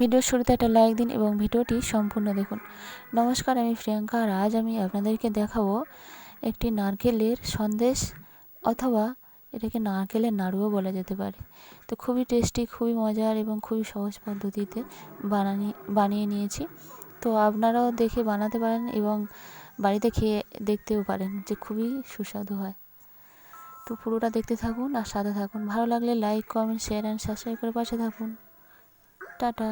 ভিডিওর শুরুতে একটা লাইক দিন এবং ভিডিওটি সম্পূর্ণ দেখুন। নমস্কার, আমি প্রিয়াঙ্কা আর আজ আমি আপনাদেরকে দেখাবো একটি নারকেলের সন্দেশ অথবা এটাকে নারকেলের নাড়ুও বলা যেতে পারে। তো খুবই টেস্টি, খুবই মজার এবং খুবই সহজ পদ্ধতিতে বানানি, বানিয়ে নিয়েছি। তো আপনারাও দেখে বানাতে পারেন এবং বাড়িতে খেয়ে দেখতেও পারেন যে খুবই সুস্বাদু হয়। তো পুরোটা দেখতে থাকুন আর সাথে থাকুন। ভালো লাগলে like, comment, share and subscribe করে পাশে থাকুন। টাটা।